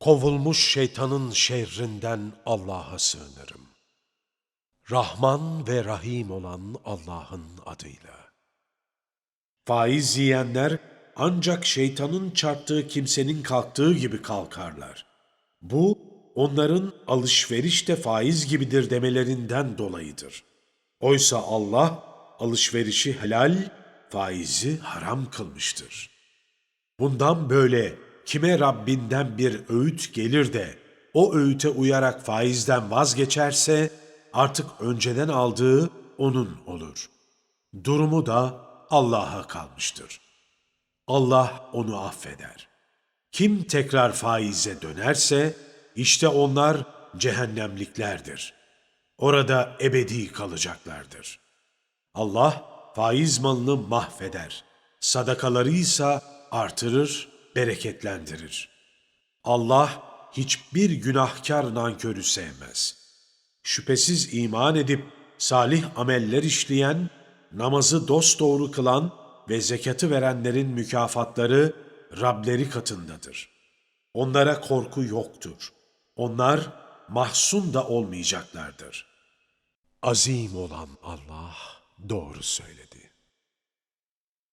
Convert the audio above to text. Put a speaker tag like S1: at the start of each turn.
S1: Kovulmuş şeytanın şerrinden Allah'a sığınırım. Rahman ve Rahim olan Allah'ın adıyla. Faiz yiyenler ancak şeytanın çarptığı kimsenin kalktığı gibi kalkarlar. Bu onların alışveriş de faiz gibidir demelerinden dolayıdır. Oysa Allah alışverişi helal, faizi haram kılmıştır. Bundan böyle kime Rabbinden bir öğüt gelir de o öğüte uyarak faizden vazgeçerse artık önceden aldığı onun olur. Durumu da Allah'a kalmıştır. Allah onu affeder. Kim tekrar faize dönerse işte onlar cehennemliklerdir. Orada ebedi kalacaklardır. Allah faiz malını mahveder. Sadakaları ise artırır, bereketlendirir. Allah hiçbir günahkar nankörü sevmez. Şüphesiz iman edip salih ameller işleyen, namazı dosdoğru kılan ve zekatı verenlerin mükafatları Rableri katındadır. Onlara korku yoktur. Onlar mahzun da olmayacaklardır. Azim olan Allah doğru söyledi.